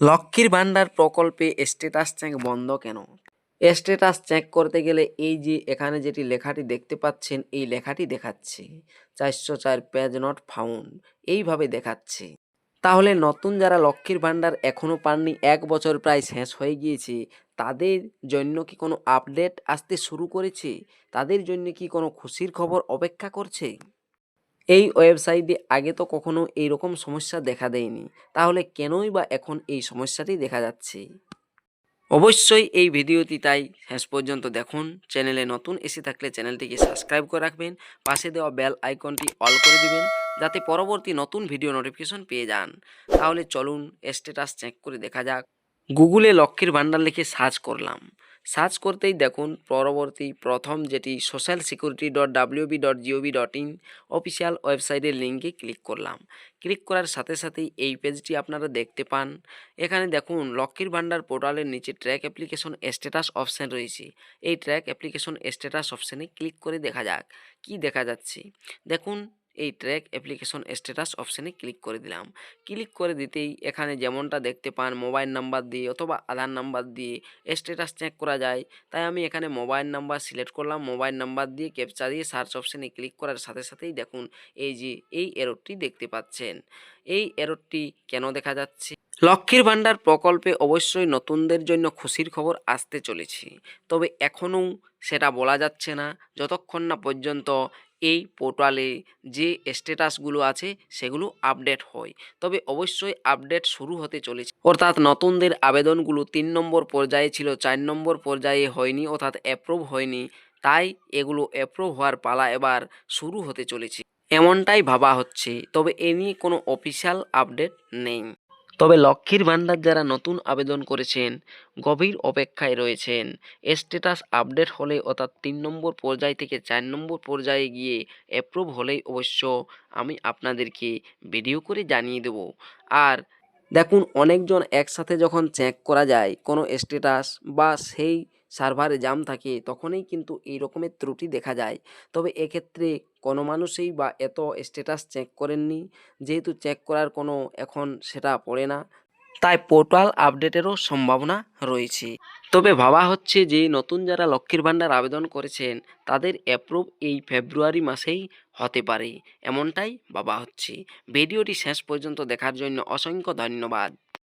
লক্ষ্মীর ভাণ্ডার প্রকল্পে স্ট্যাটাস চেক বন্ধ কেন? স্ট্যাটাস চেক করতে গেলে এই যে এখানে যেটি লেখাটি দেখতে পাচ্ছেন, এই লেখাটি দেখাচ্ছে। চারশো চার পেজ নট ফাউন্ড এইভাবে দেখাচ্ছে। তাহলে নতুন যারা লক্ষ্মীর ভাণ্ডার এখনও পাননি, এক বছর প্রায় শেষ হয়ে গিয়েছে, তাদের জন্য কি কোনো আপডেট আসতে শুরু করেছে? তাদের জন্য কি কোনো খুশির খবর অপেক্ষা করছে? এই ওয়েবসাইটে আগে তো কখনো এইরকম সমস্যা দেখা দেয়নি। তাহলে কেনই বা এখন এই সমস্যাটি দেখা যাচ্ছে? অবশ্যই এই ভিডিওটি তাই। শেষ পর্যন্ত দেখুন। চ্যানেলে নতুন এসে থাকলে চ্যানেলটিকে সাবস্ক্রাইব করে রাখবেন। পাশে দেওয়া বেল আইকনটি অল করে দিবেন যাতে পরবর্তী নতুন ভিডিও নোটিফিকেশন পেয়ে যান। তাহলে চলুন স্ট্যাটাস চেক করে দেখা যাক। গুগলে লক্ষ্মীর ভাণ্ডার লিখে সার্চ করলাম। সার্চ করতেই দেখুন পরবর্তী প্রথম যেটি social security dot WB dot GOV dot in official ওয়েবসাইটের লিঙ্কে ক্লিক করলাম। ক্লিক করার সাথে সাথেই এই পেজটি আপনারা দেখতে পান। এখানে দেখুন লক্ষ্মীর ভাণ্ডার পোর্টালের নিচে ট্র্যাক অ্যাপ্লিকেশন স্ট্যাটাস অপশান রয়েছে। এই ট্র্যাক অ্যাপ্লিকেশন স্ট্যাটাস অপশানে ক্লিক করে দেখা যাক। কি দেখা যাচ্ছে? দেখুন এই ট্র্যাক অ্যাপ্লিকেশন স্ট্যাটাস অপশানে ক্লিক করে দিলাম। ক্লিক করে দিতেই এখানে যেমনটা দেখতে পান মোবাইল নাম্বার দিয়ে অথবা আধার নাম্বার দিয়ে স্ট্যাটাস চেক করা যায়। তাই আমি এখানে মোবাইল নাম্বার সিলেক্ট করলাম মোবাইল নাম্বার দিয়ে ক্যাপচা দিয়ে সার্চ অপশানে ক্লিক করার সাথে সাথেই দেখুন এই যে, এই এরোটি দেখতে পাচ্ছেন। এই এররটি কেন দেখা যাচ্ছে? লক্ষ্মীর ভাণ্ডার প্রকল্পে অবশ্যই নতুনদের জন্য খুশির খবর আসতে চলেছে। তবে এখনও সেটা বলা যাচ্ছে না। যতক্ষণ না পর্যন্ত এই পোর্টালে যে স্ট্যাটাসগুলো আছে, সেগুলো আপডেট হয়। তবে অবশ্যই আপডেট শুরু হতে চলেছে। অর্থাৎ নতুনদের আবেদনগুলো তিন নম্বর পর্যায়ে ছিল, চার নম্বর পর্যায়ে হয়নি, অর্থাৎ অ্যাপ্রুভ হয়নি। তাই এগুলো অ্যাপ্রুভ হওয়ার পালা এবার শুরু হতে চলেছে। এমনটাই ভাবা হচ্ছে, তবে এ নিয়ে কোনো অফিসিয়াল আপডেট নেই। তবে লক্ষ্মীর ভাণ্ডার যারা নতুন আবেদন করেছেন, গভীর অপেক্ষায় রয়েছেন। স্ট্যাটাস আপডেট হলে অর্থাৎ তিন নম্বর পর্যায় থেকে চার নম্বর পর্যায়ে গিয়ে অ্যাপ্রুভ হলেই অবশ্য আমি আপনাদেরকে ভিডিও করে জানিয়ে দেব। আর দেখুন, অনেকজন একসাথে যখন চেক করা যায়, কোনো স্ট্যাটাস বা সেই সার্ভারে জাম থাকে, তখনই কিন্তু এই রকমের ত্রুটি দেখা যায়। তবে এক্ষেত্রে কোনো মানুষই বা এত স্ট্যাটাস চেক করেননি, যেহেতু চেক করার কোনো এখন সেটা পড়ে না, তাই পোর্টাল আপডেটেরও সম্ভাবনা রয়েছে। তবে ভাবা হচ্ছে যে, নতুন যারা লক্ষ্মীর ভাণ্ডার আবেদন করেছেন, তাদের অ্যাপ্রুভ এই ফেব্রুয়ারি মাসেই হতে পারে, এমনটাই ভাবা হচ্ছে। ভিডিওটি শেষ পর্যন্ত দেখার জন্য অসংখ্য ধন্যবাদ।